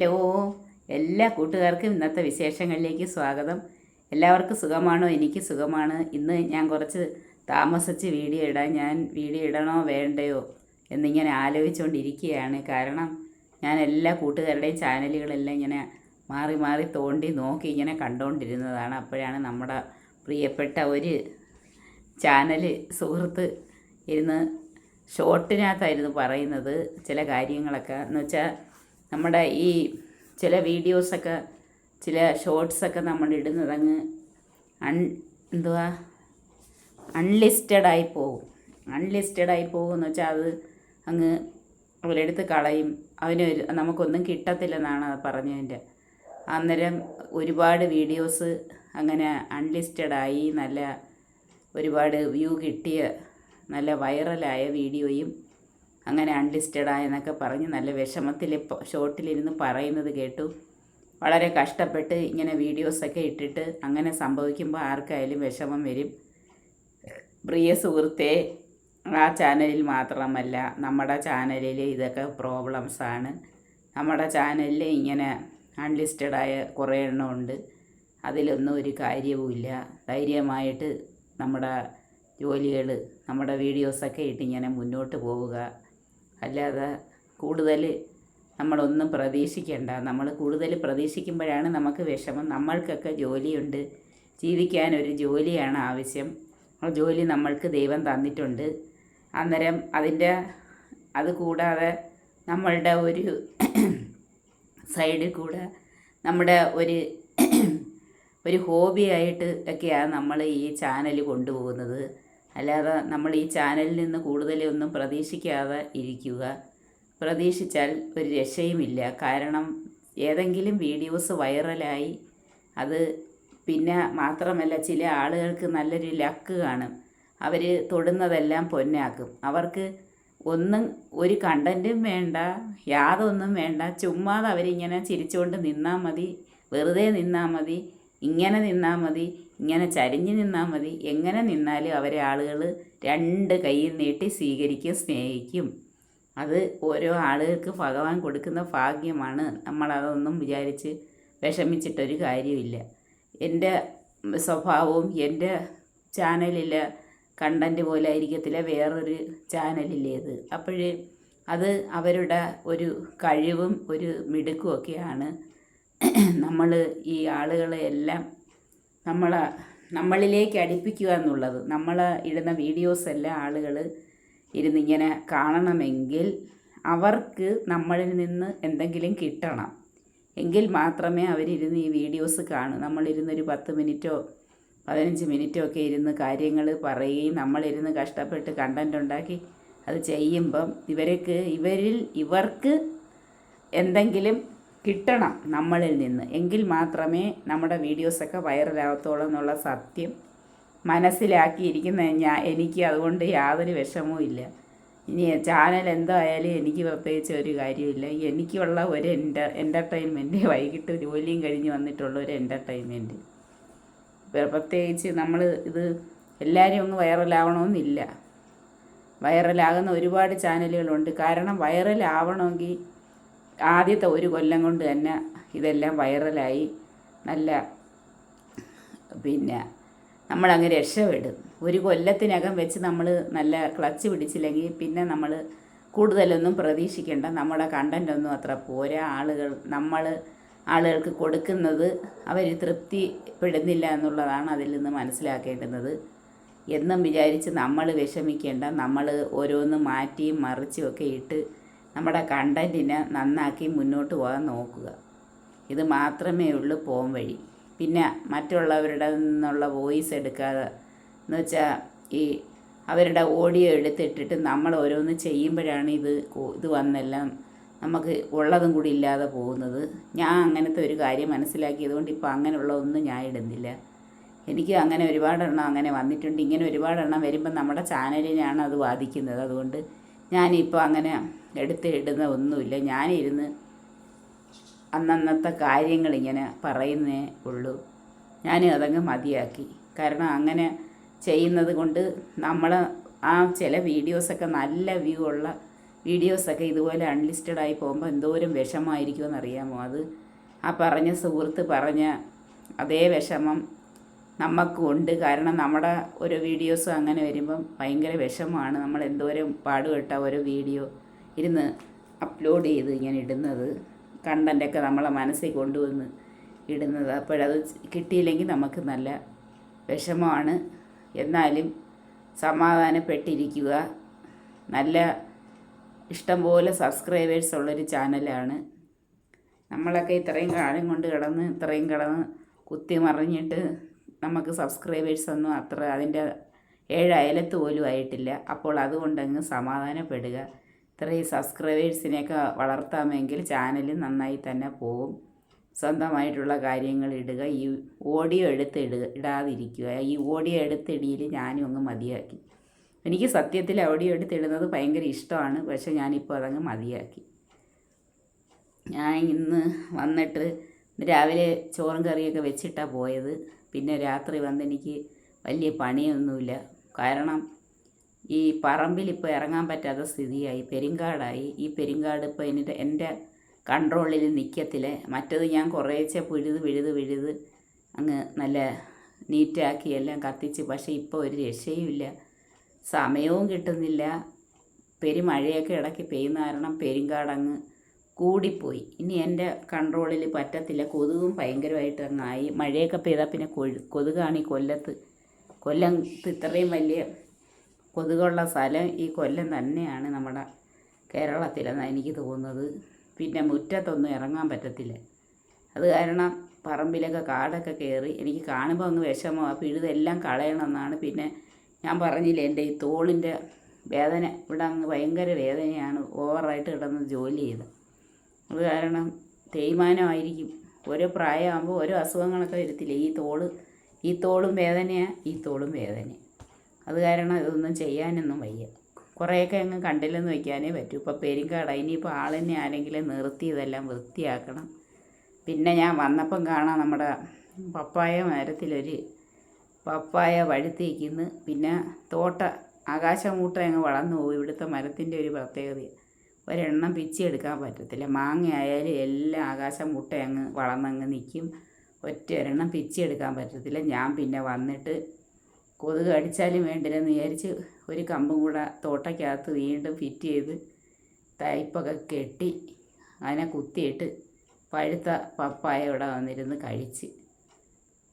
Hello. എല്ലാ കൂട്ടുകാർക്കും ഇന്നത്തെ വിശേഷങ്ങളിലേക്ക് സ്വാഗതം. എല്ലാവർക്കും സുഖമാണോ? എനിക്ക് സുഖമാണ്. ഇന്ന് ഞാൻ കുറച്ച് താമസിച്ച് വീഡിയോ ഇടാൻ ഞാൻ വീഡിയോ ഇടണോ വേണ്ടയോ എന്നിങ്ങനെ ആലോചിച്ചുകൊണ്ടിരിക്കുകയാണ് കാരണം ഞാൻ എല്ലാ കൂട്ടുകാരുടെയും ചാനലുകളെല്ലാം ഇങ്ങനെ മാറി മാറി തോണ്ടി നോക്കി ഇങ്ങനെ കണ്ടുകൊണ്ടിരുന്നതാണ് അപ്പോഴാണ് നമ്മുടെ പ്രിയപ്പെട്ട ഒരു ചാനൽ സുഹൃത്ത് ഇരുന്ന് ഷോർട്ടിനകത്തായിരുന്നു പറയുന്നത് ചില കാര്യങ്ങളൊക്കെ. എന്ന് വെച്ചാൽ നമ്മുടെ ഈ ചില വീഡിയോസൊക്കെ ചില ഷോർട്സൊക്കെ നമ്മൾ ഇടുന്നത് അങ്ങ് അൺ എന്തുവാ? അൺലിസ്റ്റഡായി പോകും. അൺലിസ്റ്റഡായി പോകും എന്ന് വെച്ചാൽ അത് അങ്ങ് അവരെടുത്ത് കളയും. അവന് ഒരു നമുക്കൊന്നും കിട്ടത്തില്ലെന്നാണ് പറഞ്ഞതിന്റെ. അന്നേരം ഒരുപാട് വീഡിയോസ് അങ്ങനെ അൺലിസ്റ്റഡായി നല്ല ഒരുപാട് വ്യൂ കിട്ടിയ നല്ല വൈറലായ വീഡിയോയും അങ്ങനെ അൺലിസ്റ്റഡ് ആയെന്നൊക്കെ പറഞ്ഞ് നല്ല വിഷമത്തിൽ ഷോട്ടിലിരുന്ന് പറയുന്നത് കേട്ടു. വളരെ കഷ്ടപ്പെട്ട് ഇങ്ങനെ വീഡിയോസൊക്കെ ഇട്ടിട്ട് അങ്ങനെ സംഭവിക്കുമ്പോൾ ആർക്കായാലും വിഷമം വരും. പ്രിയ സുഹൃത്തെ ആ ചാനലിൽ മാത്രമല്ല നമ്മുടെ ചാനലിൽ ഇതൊക്കെ പ്രോബ്ലംസാണ് നമ്മുടെ ചാനലിൽ ഇങ്ങനെ അൺലിസ്റ്റഡായ കുറേ എണ്ണമുണ്ട് അതിലൊന്നും ഒരു കാര്യവുമില്ല ധൈര്യമായിട്ട് നമ്മുടെ ജോലികൾ നമ്മുടെ വീഡിയോസൊക്കെ ഇട്ട് ഇങ്ങനെ മുന്നോട്ട് പോവുക. അല്ലാതെ കൂടുതൽ നമ്മളൊന്നും പ്രതീക്ഷിക്കേണ്ട. നമ്മൾ കൂടുതൽ പ്രതീക്ഷിക്കുമ്പോഴാണ് നമുക്ക് വിഷമം. നമ്മൾക്കൊക്കെ ജോലിയുണ്ട്. ജീവിക്കാൻ ഒരു ജോലിയാണ് ആവശ്യം. ആ ജോലി നമ്മൾക്ക് ദൈവം തന്നിട്ടുണ്ട്. അന്നേരം അതിന്റെ അത് കൂടാതെ നമ്മളുടെ ഒരു സൈഡിൽ കൂടെ നമ്മുടെ ഒരു ഒരു ഹോബിയായിട്ട് ഒക്കെയാണ് നമ്മൾ ഈ ചാനൽ കൊണ്ടുപോകുന്നത്. അല്ലാതെ നമ്മൾ ഈ ചാനലിൽ നിന്ന് കൂടുതലൊന്നും പ്രതീക്ഷിക്കാതെ ഇരിക്കുക. പ്രതീക്ഷിച്ചാൽ ഒരു രക്ഷയുമില്ല. കാരണം ഏതെങ്കിലും വീഡിയോസ് വൈറലായി അത് പിന്നെ മാത്രമല്ല ചില ആളുകൾക്ക് നല്ലൊരു ലക്ക് കാണും. അവർ തൊടുന്നതെല്ലാം പൊന്നാക്കും. അവർക്ക് ഒന്നും ഒരു കണ്ടന്റും വേണ്ട യാതൊന്നും വേണ്ട. ചുമ്മാതെ അവരിങ്ങനെ ചിരിച്ചുകൊണ്ട് നിന്നാൽ മതി വെറുതെ നിന്നാൽ മതി ഇങ്ങനെ നിന്നാൽ മതി ഇങ്ങനെ ചരിഞ്ഞ് നിന്നാൽ മതി. എങ്ങനെ നിന്നാലും അവരെ ആളുകൾ രണ്ട് കൈ നീട്ടി സ്വീകരിക്കും സ്നേഹിക്കും. അത് ഓരോ ആളുകൾക്ക് ഭഗവാൻ കൊടുക്കുന്ന ഭാഗ്യമാണ്. നമ്മളതൊന്നും വിചാരിച്ച് വിഷമിച്ചിട്ടൊരു കാര്യമില്ല എന്റെ സ്വഭാവവും എന്റെ ചാനലിലെ കണ്ടന്റ് പോലെ ആയിരിക്കത്തില്ല വേറൊരു ചാനലിലേത് അപ്പോഴേ അത് അവരുടെ ഒരു കഴിവും ഒരു മിടുക്കുമൊക്കെയാണ്. നമ്മൾ ഈ ആളുകളെ എല്ലാം നമ്മൾ നമ്മളിലേക്ക് അടുപ്പിക്കുക എന്നുള്ളത്. നമ്മൾ ഇടുന്ന വീഡിയോസ് എല്ലാം ആളുകൾ ഇരുന്നിങ്ങനെ കാണണമെങ്കിൽ അവർക്ക് നമ്മളിൽ നിന്ന് എന്തെങ്കിലും കിട്ടണം. എങ്കിൽ മാത്രമേ അവരിരുന്ന് ഈ വീഡിയോസ് കാണൂ. നമ്മളിരുന്നൊരു പത്ത് മിനിറ്റോ പതിനഞ്ച് മിനിറ്റോ ഒക്കെ ഇരുന്ന് കാര്യങ്ങൾ പറയുകയും നമ്മളിരുന്ന് കഷ്ടപ്പെട്ട് കണ്ടന്റ് ഉണ്ടാക്കി അത് ചെയ്യുമ്പം ഇവർക്ക് ഇവരിൽ ഇവർക്ക് എന്തെങ്കിലും കിട്ടണം നമ്മളിൽ നിന്ന്. എങ്കിൽ മാത്രമേ നമ്മുടെ വീഡിയോസൊക്കെ വൈറലാകത്തോളം എന്നുള്ള സത്യം മനസ്സിലാക്കിയിരിക്കുന്ന ഞാൻ എനിക്ക് അതുകൊണ്ട് യാതൊരു വിഷമവും ഇല്ല. ഇനി ചാനൽ എന്തായാലും എനിക്ക് പ്രത്യേകിച്ച് ഒരു കാര്യമില്ല എനിക്കുള്ള ഒരു എന്റർ എന്റർടൈൻമെന്റ് വൈകിട്ട് ജോലിയും കഴിഞ്ഞ് വന്നിട്ടുള്ള ഒരു എന്റർടൈൻമെന്റ് പ്രത്യേകിച്ച് നമ്മൾ ഇത് എല്ലാവരും ഒന്ന് വൈറലാവണമെന്നില്ല. വൈറലാകുന്ന ഒരുപാട് ചാനലുകളുണ്ട്. കാരണം വൈറലാവണമെങ്കിൽ ആദ്യത്തെ ഒരു കൊല്ലം കൊണ്ട് തന്നെ ഇതെല്ലാം വൈറലായി. നല്ല പിന്നെ നമ്മളങ്ങ് രക്ഷപ്പെടും. ഒരു കൊല്ലത്തിനകം വെച്ച് നമ്മൾ നല്ല ക്ലച്ച് പിടിച്ചില്ലെങ്കിൽ പിന്നെ നമ്മൾ കൂടുതലൊന്നും പ്രതീക്ഷിക്കേണ്ട. നമ്മുടെ കണ്ടന്റൊന്നും അത്ര പോരാ. ആളുകൾ നമ്മൾ ആളുകൾക്ക് കൊടുക്കുന്നത് അവർ തൃപ്തിപ്പെടുന്നില്ല എന്നുള്ളതാണ് അതിൽ നിന്ന് മനസ്സിലാക്കേണ്ടുന്നത്. എന്നും വിചാരിച്ച് നമ്മൾ വിഷമിക്കേണ്ട. നമ്മൾ ഓരോന്ന് മാറ്റിയും മറിച്ചും ഒക്കെ ഇട്ട് നമ്മുടെ കണ്ടന്റിനെ നന്നാക്കി മുന്നോട്ട് പോകാൻ നോക്കുക. ഇത് മാത്രമേ ഉള്ളൂ പോം വഴി. പിന്നെ മറ്റുള്ളവരുടെ നിന്നുള്ള വോയിസ് എടുക്കാതെ എന്ന് വെച്ചാൽ ഈ അവരുടെ ഓഡിയോ എടുത്തിട്ടിട്ട് നമ്മൾ ഓരോന്ന് ചെയ്യുമ്പോഴാണ് ഇത് ഇത് വന്നെല്ലാം നമുക്ക് ഉള്ളതും കൂടി ഇല്ലാതെ പോകുന്നത്. ഞാൻ അങ്ങനത്തെ ഒരു കാര്യം മനസ്സിലാക്കിയതുകൊണ്ട് ഇപ്പോൾ അങ്ങനെയുള്ള ഒന്നും ഞാൻ ഇടുന്നില്ല. എനിക്ക് അങ്ങനെ ഒരുപാടെണ്ണം അങ്ങനെ വന്നിട്ടുണ്ട്. ഇങ്ങനെ ഒരുപാടെണ്ണം വരുമ്പോൾ നമ്മുടെ ചാനലിനെയാണ് അത് ബാധിക്കുന്നത്. അതുകൊണ്ട് ഞാനിപ്പോൾ അങ്ങനെ എടുത്ത് ഇടുന്ന ഒന്നുമില്ല. ഞാനിരുന്ന് അന്നന്നത്തെ കാര്യങ്ങളിങ്ങനെ പറയുന്നേ ഉള്ളൂ. ഞാൻ അതങ്ങ് മതിയാക്കി. കാരണം അങ്ങനെ ചെയ്യുന്നത് കൊണ്ട് നമ്മൾ ആ ചില വീഡിയോസൊക്കെ നല്ല വ്യൂ ഉള്ള വീഡിയോസൊക്കെ ഇതുപോലെ അൺലിസ്റ്റഡ് ആയി പോകുമ്പോൾ എന്തോരം വിഷമമായിരിക്കുമെന്ന് അറിയാമോ? അത് ആ പറഞ്ഞ സുഹൃത്ത് പറഞ്ഞ അതേ വിഷമം നമുക്കും ഉണ്ട്. കാരണം നമ്മുടെ ഓരോ വീഡിയോസും അങ്ങനെ വരുമ്പം ഭയങ്കര വിഷമമാണ്. നമ്മൾ എന്തോരം പാടുപെട്ട ഓരോ വീഡിയോ. ഇരുന്ന് അപ്ലോഡ് ചെയ്ത് ഇങ്ങനെ ഇടുന്നത് കണ്ടന്റൊക്കെ നമ്മളെ മനസ്സിൽ കൊണ്ടുവന്ന് ഇടുന്നത്. അപ്പോഴത് കിട്ടിയില്ലെങ്കിൽ നമുക്ക് നല്ല വിഷമമാണ്. എന്നാലും സമാധാനപ്പെട്ടിരിക്കുക. നല്ല ഇഷ്ടംപോലെ സബ്സ്ക്രൈബേഴ്സ് ഉള്ളൊരു ചാനലാണ് നമ്മളൊക്കെ ഇത്രയും കാലം കൊണ്ട് കിടന്ന് ഇത്രയും കിടന്ന് കുത്തി മറിഞ്ഞിട്ട് നമുക്ക് സബ്സ്ക്രൈബേഴ്സ് ഒന്നും അത്ര അതിന്റെ ഏഴ് പോലും ആയിട്ടില്ല. അപ്പോൾ അതുകൊണ്ടങ്ങ് സമാധാനപ്പെടുക. ഇത്രയും സബ്സ്ക്രൈബേഴ്സിനെയൊക്കെ വളർത്താമെങ്കിൽ ചാനൽ നന്നായി തന്നെ പോകും. സ്വന്തമായിട്ടുള്ള കാര്യങ്ങൾ ഇടുക ഈ ഓഡിയോ എടുത്ത് ഇടുക ഇടാതിരിക്കുക. ഈ ഓഡിയോ എടുത്തിടിയിൽ ഞാനും അങ്ങ് മതിയാക്കി. എനിക്ക് സത്യത്തിൽ ഓഡിയോ എടുത്തിടുന്നത് ഭയങ്കര ഇഷ്ടമാണ്. പക്ഷെ ഞാനിപ്പോൾ അതങ്ങ് മതിയാക്കി. ഞാൻ ഇന്ന് വന്നിട്ട് രാവിലെ ചോറും കറിയൊക്കെ വെച്ചിട്ടാണ് പോയത്. പിന്നെ രാത്രി വന്ന് എനിക്ക് വലിയ പണിയൊന്നുമില്ല. കാരണം ഈ പറമ്പിൽ ഇപ്പോൾ ഇറങ്ങാൻ പറ്റാത്ത സ്ഥിതിയായി. പെരിങ്കാടായി. ഈ പെരിങ്കാട് ഇപ്പോൾ എന്റെ എന്റെ കൺട്രോളിൽ നിൽക്കത്തില്ല മറ്റത് ഞാൻ കുറേശ്ശെ പിഴുത് പിഴുത് പിഴുത് അങ്ങ് നല്ല നീറ്റാക്കി എല്ലാം കത്തിച്ച്. പക്ഷേ ഇപ്പോൾ ഒരു രക്ഷയുമില്ല. സമയവും കിട്ടുന്നില്ല. പെരുമഴയൊക്കെ ഇടയ്ക്ക് പെയ്യുന്ന കാരണം പെരിങ്കാടങ്ങ് കൂടിപ്പോയി. ഇനി എന്റെ കൺട്രോളിൽ പറ്റത്തില്ല. കൊതുകും ഭയങ്കരമായിട്ട് അങ്ങായി മഴയൊക്കെ പെയ്താൽ പിന്നെ കൊഴു കൊതുകാണ് ഈ കൊല്ലത്ത്. കൊല്ലത്ത് ഇത്രയും വലിയ കൊതുകുള്ള സ്ഥലം ഈ കൊല്ലം തന്നെയാണ് നമ്മുടെ കേരളത്തിലെന്നാണ് എനിക്ക് തോന്നുന്നത്. പിന്നെ മുറ്റത്തൊന്നും ഇറങ്ങാൻ പറ്റത്തില്ല. അത് കാരണം പറമ്പിലൊക്കെ കാടൊക്കെ കയറി എനിക്ക് കാണുമ്പോൾ അങ്ങ് വിഷമമാണ് പിഴുതെല്ലാം കളയണമെന്നാണ്. പിന്നെ ഞാൻ പറഞ്ഞില്ലേ എന്റെ ഈ തോളിന്റെ വേദന ഇവിടെ അങ്ങ് ഭയങ്കര വേദനയാണ് ഓവറായിട്ട് കിടന്ന് ജോലി ചെയ്ത്. അത് കാരണം തേയ്മാനമായിരിക്കും. ഓരോ പ്രായമാകുമ്പോൾ ഓരോ അസുഖങ്ങളൊക്കെ വരത്തില്ല? ഈ തോൾ ഈ തോളും വേദനയാണ് ഈ തോളും വേദന അത് കാരണം ഇതൊന്നും ചെയ്യാനൊന്നും വയ്യ. കുറേയൊക്കെ അങ്ങ് കണ്ടില്ലെന്ന് വയ്ക്കാനേ പറ്റൂ. ഇപ്പോൾ പെരുങ്കാട ഇനിയിപ്പോൾ ആളിനെ ആരെങ്കിലും നിർത്തി ഇതെല്ലാം വൃത്തിയാക്കണം. പിന്നെ ഞാൻ വന്നപ്പം കാണാം നമ്മുടെ പപ്പായ മരത്തിലൊരു പപ്പായ വഴുത്തേക്കുന്നു പിന്നെ തോട്ട ആകാശമൂട്ട അങ്ങ് വളർന്നു പോകും ഇവിടുത്തെ മരത്തിന്റെ ഒരു പ്രത്യേകത. ഒരെണ്ണം പിച്ചെടുക്കാൻ പറ്റത്തില്ല. മാങ്ങ ആയാലും എല്ലാം ആകാശമുട്ട അങ്ങ് വളർന്നങ്ങ് നിൽക്കും. ഒറ്റ ഒരെണ്ണം പിച്ചെടുക്കാൻ പറ്റത്തില്ല. ഞാൻ പിന്നെ വന്നിട്ട് കൊതുക് അടിച്ചാലും വേണ്ടില്ലെന്ന് വിചാരിച്ച് ഒരു കമ്പും കൂടെ തോട്ടയ്ക്കകത്ത് വീണ്ടും ഫിറ്റ് ചെയ്ത് തൈപ്പൊക്കെ കെട്ടി അതിനെ കുത്തിയിട്ട് പഴുത്ത പപ്പായ ഇവിടെ വന്നിരുന്ന് കഴിച്ച്.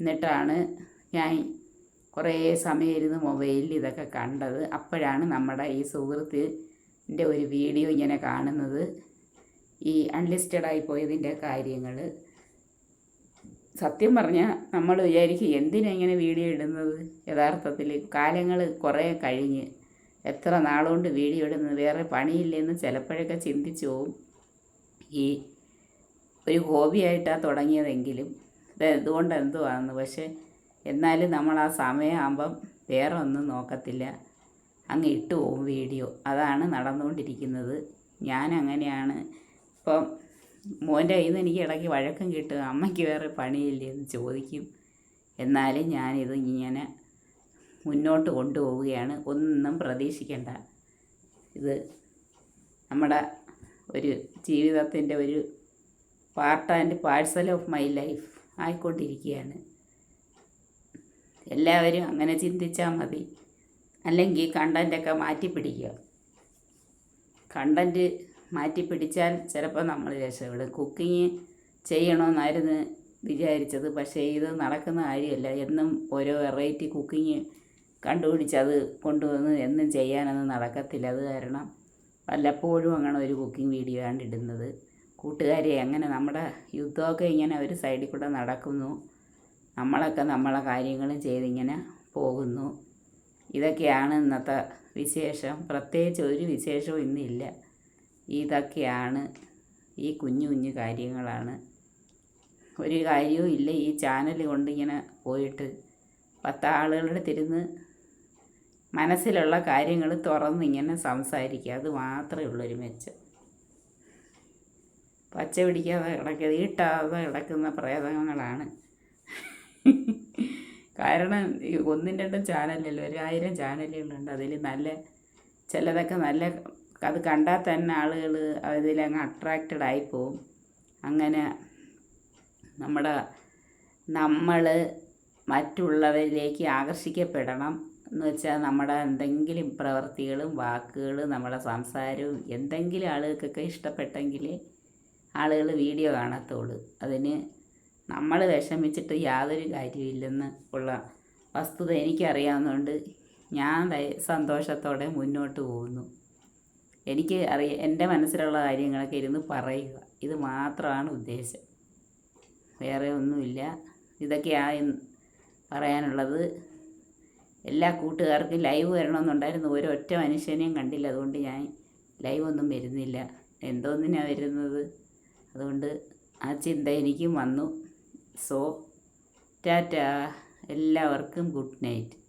എന്നിട്ടാണ് ഞാൻ കുറേ സമയം ഇരുന്ന് മൊബൈലിൽ ഇതൊക്കെ കണ്ടത്. അപ്പോഴാണ് നമ്മുടെ ഈ സുഹൃത്തിന്റെ ഒരു വീഡിയോ ഇങ്ങനെ കാണുന്നത്. ഈ അൺലിസ്റ്റഡായി പോയതിന്റെ കാര്യങ്ങൾ സത്യം പറഞ്ഞാൽ നമ്മൾ വിചാരിക്കും എന്തിനാ ഇങ്ങനെ വീഡിയോ ഇടുന്നത്? യഥാർത്ഥത്തിൽ കാലങ്ങൾ കുറേ കഴിഞ്ഞ്. എത്ര നാളുകൊണ്ട് വീഡിയോ ഇടുന്നത്? വേറെ പണിയില്ലെന്ന് ചിലപ്പോഴൊക്കെ ചിന്തിച്ചു പോവും. ഈ ഒരു ഹോബിയായിട്ടാണ് തുടങ്ങിയതെങ്കിലും. ഇത് എന്തുകൊണ്ട് എന്തുവാണെന്ന് പക്ഷേ എന്നാലും നമ്മൾ ആ സമയമാകുമ്പം വേറെ ഒന്നും നോക്കത്തില്ല. അങ്ങ് ഇട്ടു പോവും വീഡിയോ. അതാണ് നടന്നുകൊണ്ടിരിക്കുന്നത് ഞാൻ അങ്ങനെയാണ് ഇപ്പം മോന്റെ കയ്യിൽ നിന്ന് എനിക്ക് ഇടയ്ക്ക് വഴക്കം കിട്ടും. അമ്മയ്ക്ക് വേറെ പണിയില്ലേ എന്ന് ചോദിക്കും. എന്നാലും ഞാനിത് ഇങ്ങനെ മുന്നോട്ട് കൊണ്ടുപോവുകയാണ്. ഒന്നും പ്രതീക്ഷിക്കേണ്ട. ഇത് നമ്മുടെ ഒരു ജീവിതത്തിന്റെ ഒരു part and parcel of my life ആയിക്കൊണ്ടിരിക്കുകയാണ്. എല്ലാവരും അങ്ങനെ ചിന്തിച്ചാൽ മതി. അല്ലെങ്കിൽ കണ്ടന്റൊക്കെ മാറ്റി പിടിക്കുക കണ്ടന്റ് മാറ്റി പിടിച്ചാൽ ചിലപ്പോൾ നമ്മൾ രക്ഷപ്പെടും. കുക്കിങ് ചെയ്യണമെന്നായിരുന്നു വിചാരിച്ചത്. പക്ഷേ ഇത് നടക്കുന്ന കാര്യമല്ല. എന്നും ഓരോ വെറൈറ്റി കുക്കിങ് കണ്ടുപിടിച്ച് അത് കൊണ്ടുവന്ന് എന്നും ചെയ്യാനൊന്നും നടക്കത്തില്ല. അത് കാരണം വല്ലപ്പോഴും അങ്ങനെ ഒരു കുക്കിംഗ് വീഡിയോ ആണ് ഇടുന്നത്. കൂട്ടുകാരെ അങ്ങനെ നമ്മുടെ യുദ്ധമൊക്കെ ഇങ്ങനെ ഒരു സൈഡിൽ കൂടെ നടക്കുന്നു. നമ്മളൊക്കെ നമ്മളെ കാര്യങ്ങളും ചെയ്തിങ്ങനെ പോകുന്നു. ഇതൊക്കെയാണ് ഇന്നത്തെ വിശേഷം. പ്രത്യേകിച്ച് ഒരു വിശേഷവും ഇന്നില്ല. ഇതൊക്കെയാണ് ഈ കുഞ്ഞു കുഞ്ഞു കാര്യങ്ങളാണ്. ഒരു കാര്യവും ഇല്ല. ഈ ചാനൽ കൊണ്ട് ഇങ്ങനെ പോയിട്ട് പത്ത് ആളുകളുടെ തിരുന്ന് മനസ്സിലുള്ള കാര്യങ്ങൾ തുറന്ന് ഇങ്ങനെ സംസാരിക്കുക. അത് മാത്രമേ ഉള്ളൊരു മെച്ചം. പച്ച പിടിക്കാതെ കിടക്കുക ഈട്ടാതെ കിടക്കുന്ന പ്രേതങ്ങളാണ്. കാരണം ഈ ഒന്നും രണ്ടും ചാനലല്ല ഒരായിരം ചാനലുകളുണ്ട്. അതിൽ നല്ല ചിലതൊക്കെ നല്ല അത് കണ്ടാൽ തന്നെ ആളുകൾ അതിലങ്ങ് അട്രാക്റ്റഡ് ആയി ആയിപ്പോവും അങ്ങനെ നമ്മുടെ നമ്മൾ മറ്റുള്ളവരിലേക്ക് ആകർഷിക്കപ്പെടണം എന്ന് വെച്ചാൽ നമ്മുടെ എന്തെങ്കിലും പ്രവൃത്തികളും വാക്കുകളും നമ്മുടെ സംസാരവും എന്തെങ്കിലും ആളുകൾക്കൊക്കെ ഇഷ്ടപ്പെട്ടെങ്കിൽ ആളുകൾ വീഡിയോ കാണത്തുള്ളൂ അതിന് നമ്മൾ വിഷമിച്ചിട്ട് യാതൊരു കാര്യമില്ലെന്ന് ഉള്ള വസ്തുത എനിക്കറിയാവുന്നതുകൊണ്ട് ഞാൻ സന്തോഷത്തോടെ മുന്നോട്ട് പോകുന്നു. എനിക്ക് അറിയ എന്റെ മനസ്സിലുള്ള കാര്യങ്ങളൊക്കെ ഇരുന്ന് പറയുക. ഇത് മാത്രമാണ് ഉദ്ദേശം. വേറെ ഒന്നുമില്ല. ഇതൊക്കെയാണ് പറയാനുള്ളത്. എല്ലാ കൂട്ടുകാർക്കും ലൈവ് വരണമെന്നുണ്ടായിരുന്നു. ഒരൊറ്റ മനുഷ്യനെയും കണ്ടില്ല. അതുകൊണ്ട് ഞാൻ ലൈവ് ഒന്നും വരുന്നില്ല. എന്തോന്നിനാണ് വരുന്നത്? അതുകൊണ്ട് ആ ചിന്ത എനിക്കും വന്നു. So tata. എല്ലാവർക്കും ഗുഡ് നൈറ്റ്.